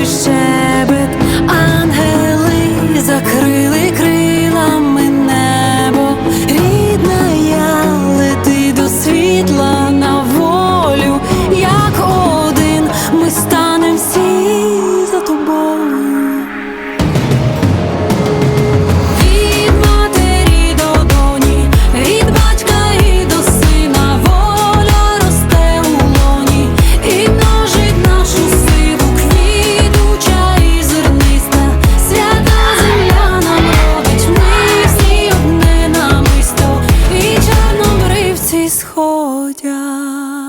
ocean сходять.